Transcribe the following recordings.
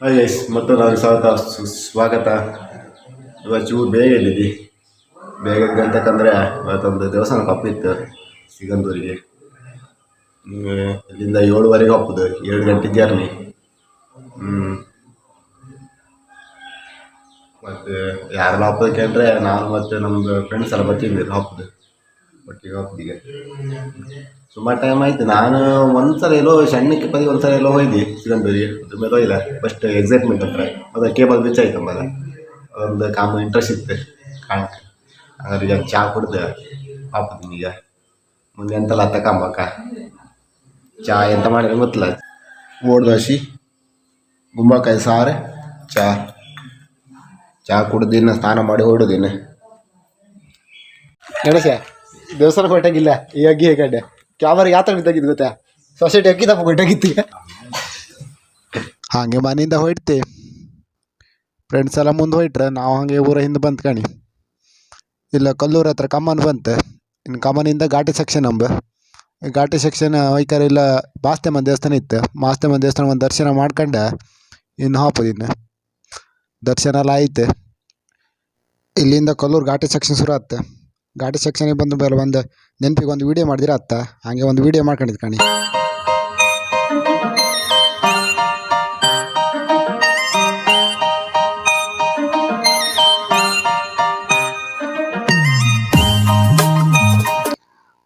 Hi guys ಮತ್ತು ನಾನು ಸ್ವಾಗತ. ಸ್ವಾಗತ ಇವತ್ತು ಚೂರು ಬೇಗ ಇದ್ದೀವಿ ಬೇಗ ಅಂತಕ್ಕಂದ್ರೆ ಇವತ್ತೊಂದು ದೇವಸ್ಥಾನ ಕಪ್ಪಿತ್ತು ಸಿಗಂದೂರಿಗೆ. ಇಲ್ಲಿಂದ ಏಳುವರೆಗೆ ಹೋಗ್ಬೋದು ಏಳು ಗಂಟೆ ಜರ್ನಿ ಹ್ಞೂ ಮತ್ತು ಯಾರೆಲ್ಲ ಹಬ್ಬಕ್ಕೆ ಅಂದರೆ ನಾನು ಮತ್ತು ನಮ್ಮದು ಫ್ರೆಂಡ್ಸ್ ಎಲ್ಲ ಬರ್ತೀನಿ ಹಬ್ಬದ ಒಟ್ಟಿಗೆ ಹಬ್ಬದಿಗೆ ಸುಮಾರು ಟೈಮ್ ಆಯ್ತು. ನಾನು ಒಂದ್ಸಲ ಎಲ್ಲೋ ಸಣ್ಣಕ್ಕೆ ಪದಿ ಒಂದ್ಸಲ ಎಲ್ಲೋ ಹೋಯ್ದು ಸಿಗಂದೂರಿ ಅದ್ರ ಮೇಲೆ ಹೋಗಿಲ್ಲ. ಫಸ್ಟ್ ಎಕ್ಸೈಟ್ಮೆಂಟ್ ಹತ್ರ. ಅದು ಕೇಬಲ್ ಬಿಚ್ ಆಯ್ತು ಆಮೇಲೆ ಅದೊಂದು ಕಾಮ ಇಂಟ್ರೆಸ್ಟ್ ಇತ್ತು ಕಾಣಕ್ಕೆ. ಹಾಗಾದ್ರೆ ಈಗ ಚಹಾ ಕುಡ್ದು. ಪಾಪ ಈಗ ಮುಂದೆ ಎಂತೆಲ್ಲ ತಕಂಬಕ್ಕ ಚಹಾ ಎಂತ ಮಾಡಿದ್ರೆ ಗೊತ್ತಿಲ್ಲ. ಓಡ್ದೋಸಿ ಗುಂಬಳಕಾಯಿ ಸಾರು ಚಹಾ ಚಾ ಕುಡ್ದಿನ ಸ್ನಾನ ಮಾಡಿ ಹೊರಡುದಿನ ಗಣೇಶ. ದೇವಸ್ಥಾನಕ್ಕೆ ಹೊರಟಾಗಿಲ್ಲ. ಈ ಅಗ್ಗಿ ಹೇಗಡ್ಡೆ ಕ್ಯಾಮರಾ ಯಾತ್ರ ಬಿದ್ದಾಗಿದ್ದು ಗೊತ್ತಾ? ಸೊಸೈಟಿ ಅಕ್ಕಿ ತಪ್ಪ ಹೊರಟಾಗಿತ್ತು ಹಾಗೆ ಮನೆಯಿಂದ ಹೊಯ್ತೆ ಫ್ರೆಂಡ್ಸ್ ಎಲ್ಲ ಮುಂದೆ ಹೊಯ್ಟ್ರೆ? ನಾವು ಹಾಗೆ ಊರ ಹಿಂದೆ ಬಂತು ಕಣಿ. ಇಲ್ಲ, ಕಲ್ಲೂರ ಹತ್ರ ಕಮ್ಮನ್ ಬಂತೆ. ಇನ್ನು ಕಮ್ಮನಿಂದ ಘಾಟಿ ಸೆಕ್ಷನ್ ನಂಬ ಘಾಟಿ ಸೆಕ್ಷನ್ ಹೊಯ್ಕರ ಇಲ್ಲ ಮಾಸ್ತೇಮನ್ ದೇವಸ್ಥಾನ ಇತ್ತು. ಮಾಸ್ತೇಮನ್ ದೇವಸ್ಥಾನ ಒಂದು ದರ್ಶನ ಮಾಡ್ಕೊಂಡೆ, ಇನ್ನು ಹಾಪದು ದರ್ಶನ ಎಲ್ಲ ಆಯ್ತು. ಇಲ್ಲಿಂದ ಕಲ್ಲೂರು ಘಾಟಿ ಸೆಕ್ಷನ್ ಶುರು ಆತ್ತೆ. ಘಾಟಿ ಸೆಕ್ಷನಿಗೆ ಬಂದ ಮೇಲೆ ಒಂದು ನೆನಪಿಗೆ ಒಂದು ವೀಡಿಯೋ ಮಾಡಿದಿರ ಅತ್ತ? ಹಾಗೆ ಒಂದು ವೀಡಿಯೋ ಮಾಡ್ಕೊಂಡಿದ್ ಕಣಿ.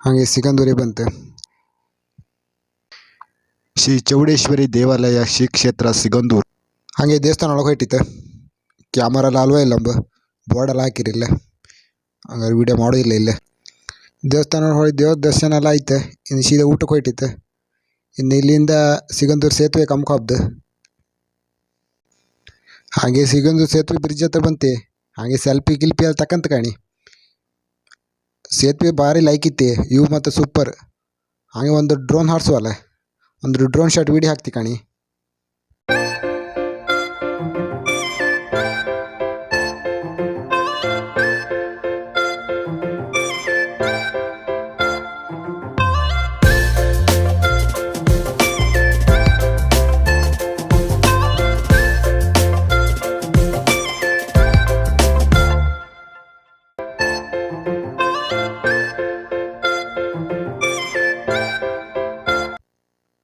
ಹಾಗೆ ಸಿಗಂದೂರಿ ಬಂತು. ಶ್ರೀ ಚೌಡೇಶ್ವರಿ ದೇವಾಲಯ ಶ್ರೀ ಕ್ಷೇತ್ರ ಸಿಗಂದೂರು. ಹಾಗೆ ದೇವಸ್ಥಾನ ಒಳಗೆ ಹೊಯ್ಟಿತ್ತು ಕ್ಯಾಮರಲ್ಲಿ ಅಲ್ವೇ ಇಲ್ಲಂಬ? ಬೋರ್ಡೆಲ್ಲ ಹಾಕಿರಿಲ್ಲ ಹಂಗಾರೆ ವೀಡಿಯೋ ಮಾಡೋದಿಲ್ಲ ಇಲ್ಲೇ. ದೇವಸ್ಥಾನ ಹೋಗಿ ದೇವ್ರ ದರ್ಶನ ಎಲ್ಲ ಐತೆ. ಇನ್ನು ಸೀದಾ ಊಟಕ್ಕೆ ಹೊಯ್ಟಿತ್ತು ಇನ್ನು ಇಲ್ಲಿಂದ ಸಿಗಂದೂರು ಸೇತುವೆ ಕಮ್ಕೊಬ್ದು ಹಾಗೆ ಸಿಗಂದೂರು ಸೇತುವೆ ಬ್ರಿಡ್ಜ್ ಹತ್ರ ಬಂತಿ. ಹಾಗೆ ಸೆಲ್ಫಿ ಗಿಲ್ಪಿ ಅಲ್ಲಿ ತಕ್ಕಂತ ಕಾಣಿ. ಸೇತುವೆ ಭಾರಿ ಲೈಕ್ ಇತ್ತು ಇವು ಮತ್ತು ಸೂಪರ್ ಹಾಗೆ ಒಂದು ಡ್ರೋನ್ ಹಾರಿಸುವಲ್ಲ. ಒಂದು ಡ್ರೋನ್ ಶಾಟ್ ವೀಡಿಯೋ ಹಾಕ್ತಿ ಕಣಿ.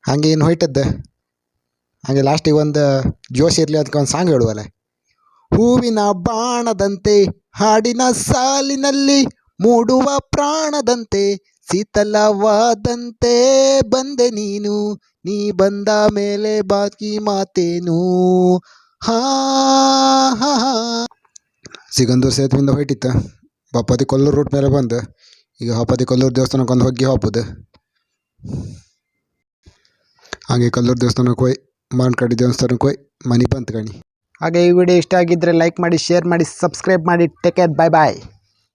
ಹಾಗೆ ಇನ್ನು ಹೊಯ್ಟದ್ದು ಹಾಗೆ ಲಾಸ್ಟಿಗೆ ಒಂದು ಜೋಶ್ ಇರಲಿ ಅದಕ್ಕೆ ಒಂದು ಸಾಂಗ್ ಹೇಳುವಲ್ಲ ಹೂವಿನ ಬಾಣದಂತೆ, ಹಾಡಿನ ಸಾಲಿನಲ್ಲಿ ಮೂಡುವ ಪ್ರಾಣದಂತೆ, ಶೀತಲವಾದಂತೆ ಬಂದೆ ನೀನು, ನೀ ಬಂದ ಮೇಲೆ ಬಾಕಿ ಮಾತೇನು. ಹಾ ಹಾ. ಸಿಗಂದೂರು ಸೇತುವಿಂದ ಹೊಯ್ಟಿತ್ತು ಬಪ್ಪತಿ ಕೊಲ್ಲೂರು ರೂಟ್ ಮೇಲೆ ಬಂದು. ಈಗ ಹಪ್ಪತಿ ಕೊಲ್ಲೂರು ದೇವಸ್ಥಾನಕ್ಕೆ ಒಂದು ಹೋಗಿ ಹಾಪುದು. ಹಾಗೆ ಕಲ್ಲೂರು ದೇವಸ್ಥಾನಕ್ಕೆ ಹೋಯ್, ಮಾನ್ಕಡಿ ದೇವಸ್ಥಾನಕ್ಕೆ ಹೋಯ್, ಮನೆ ಬಂತು ಕಣಿ. ಹಾಗೆ ಈ ವಿಡಿಯೋ ಇಷ್ಟ ಆಗಿದ್ದರೆ ಲೈಕ್ ಮಾಡಿ ಶೇರ್ ಮಾಡಿ ಸಬ್ಸ್ಕ್ರೈಬ್ ಮಾಡಿ ಟೇಕ್ ಕೇರ್ ಬಾಯ್ ಬಾಯ್